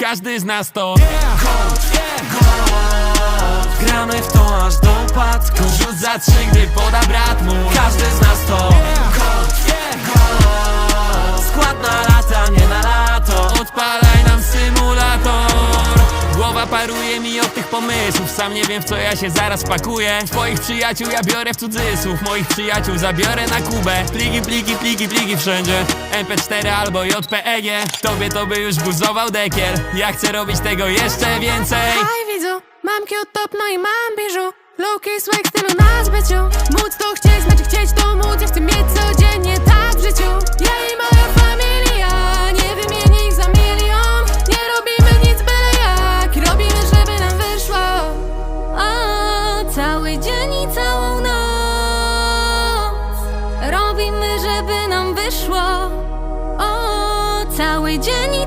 Każdy z nas to Gramy w to aż do upadku. Rzut za trzy, gdy poda brat mój. Każdy Paruje mi od tych pomysłów. Sam nie wiem w co ja się zaraz pakuję. Twoich przyjaciół ja biorę w cudzysłów. Moich przyjaciół zabiorę na Kubę. Pliki, pliki, pliki, pliki wszędzie. MP4 albo JPEG Tobie to by już buzował dekier Ja chcę robić tego jeszcze więcej. Haj widzu, mam cute no i mam biżu. Low key swag stylu na zbyciu. Móc Cały dzień i całą noc. Robimy, żeby nam wyszło. O, cały dzień i